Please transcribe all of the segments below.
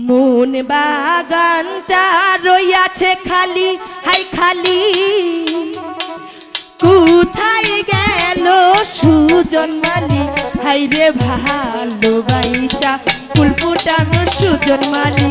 মন বাগানটা রইয়াছে খালি, হাই খালি। কোথায় গেল সুজন মালি? হাই রে ভালোবাইসা ফুল ফুটানো সুজন মালি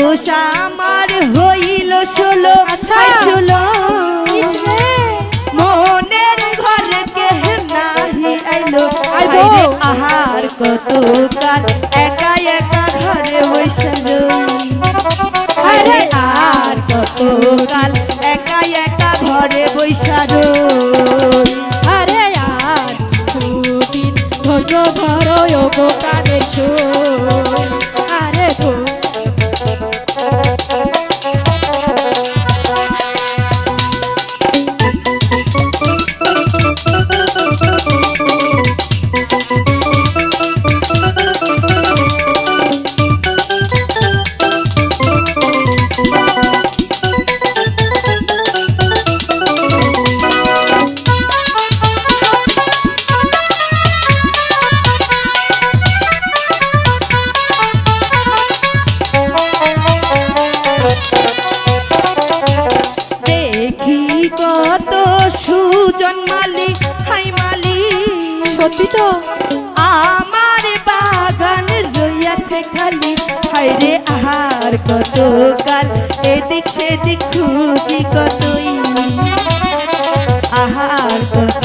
বয়স আমার হইল ষোলো আচ্ছা। ষোলো। মনের ঘরে কে নাহি আইলো। আহার কত কাল একা একা ঘরে বৈশালো। আরে আর কত কাল একা একা ঘরে বৈশালো। আরে আর সুদিন ধৈর্য ধরো কানে আরে দেখি কত সুজন মালি হাই মালি সত্যি তো? আমার বাগান রইয়াছে খালি। হাইরে আহার কত কাল। এদিক সেদিক খুঁজি কতই। আহার কত